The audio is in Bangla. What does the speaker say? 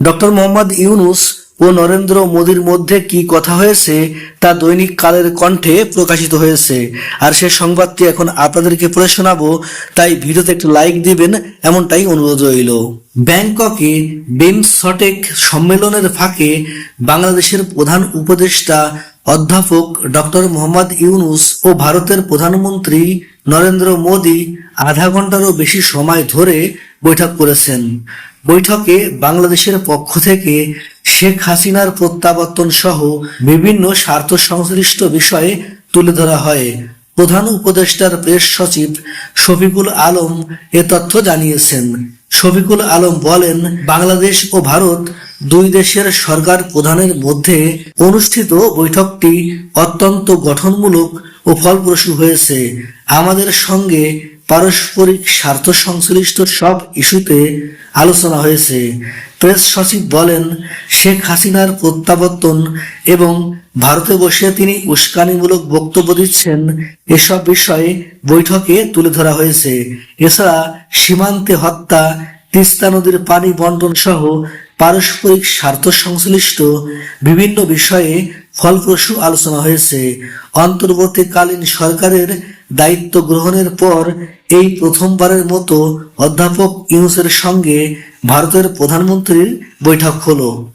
ডক্টর মোহাম্মদ ইউনুস ও নরেন্দ্র মোদীর মধ্যে কি কথা হয়েছে তা দৈনিক কালের কণ্ঠে প্রকাশিত হয়েছে। আর সে সংবাদটি এখন আপনাদেরকে পড়ে শোনাবো, তাই ভিডিওতে একটু লাইক দিবেন, এমনটাই অনুরোধ রইল। ব্যাংককে বিমসটেক সম্মেলনের ফাঁকে বাংলাদেশের প্রধান উপদেষ্টা অধ্যাপক ডক্টর মোহাম্মদ ইউনুস ও ভারতের প্রধানমন্ত্রী নরেন্দ্র মোদী আধা ঘন্টারও বেশি সময় ধরে বৈঠক করেছেন। বৈঠকে বাংলাদেশের পক্ষ থেকে শেখ হাসিনার প্রত্যাবর্তন সহ বিভিন্ন স্বার্থ সংশ্লিষ্ট বিষয়ে তুলে ধরা হয়। প্রধান উপদেষ্টার প্রেস সচিব শফিকুল আলম এ তথ্য জানিয়েছেন। শফিকুল আলম বলেন, বাংলাদেশ ও ভারত দুই দেশের সরকার প্রধানের মধ্যে অনুষ্ঠিত বৈঠকটি অত্যন্ত গঠনমূলক ও ফলপ্রসূ হয়েছে। আমাদের সঙ্গে পারস্পরিক স্বার্থ সংশ্লিষ্ট সব ইস্যুতে আলোচনা হয়েছে। প্রেস সচিব বলেন, শেখ হাসিনার প্রত্যাবর্তন এবং ভারতে বসে তিনি উস্কানিমূলক বক্তব্য দিচ্ছেন, এসব বিষয়ে বৈঠকে তুলে ধরা হয়েছে। এছাড়া সীমান্তে হত্যা, তিস্তা নদীর পানি বন্টন সহ পারস্পরিক স্বার্থ সংশ্লিষ্ট বিভিন্ন বিষয়ে ফলপ্রসূ আলোচনা হয়েছে। অন্তর্বর্তীকালীন সরকারের দায়িত্ব গ্রহণের পর এই প্রথমবারের মতো অধ্যাপক ইউনুসের সঙ্গে ভারতের প্রধানমন্ত্রীর বৈঠক হলো।